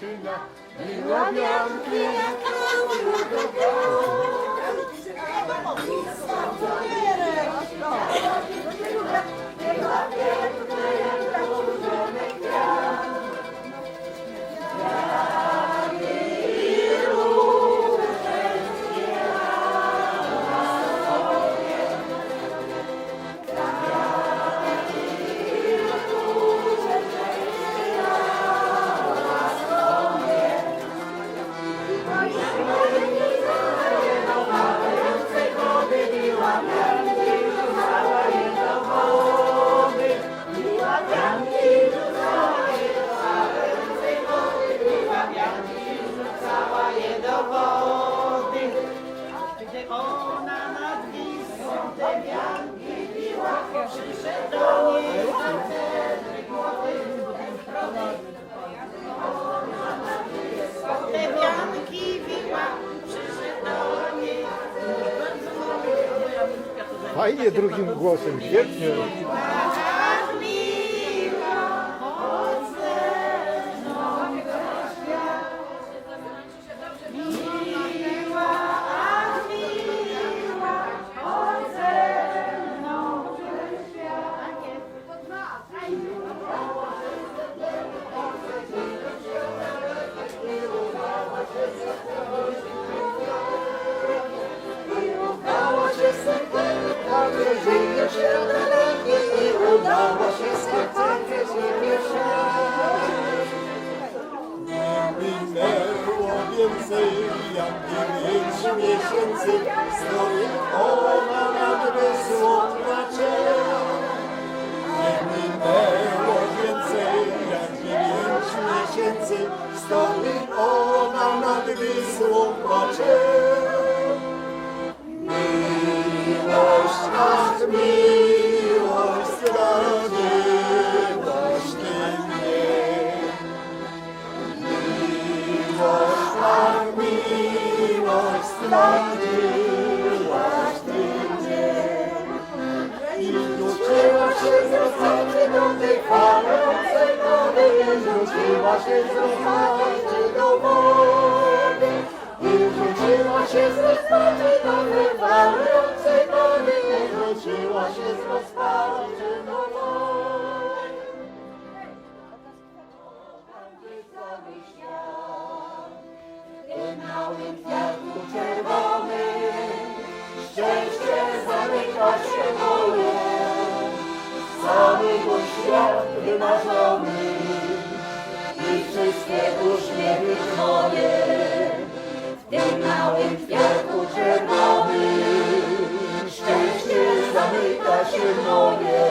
dziewczyna, miła wianki. Gdy Пойди другим голосом сердце. Thank you. Sim. Sim. Się z rozpaczy do wody. I wróciła się z rozpaczy do falącej wody, i wróciła się z rozpaczy do wody. Cały świat, w małym kwiatku czerwonym, szczęście zamyka się moje, cały mój świat wymarzony i wszystkie uśmiechy moje. W tym małym kwiatku czerwonym, szczęście zamyka się moje,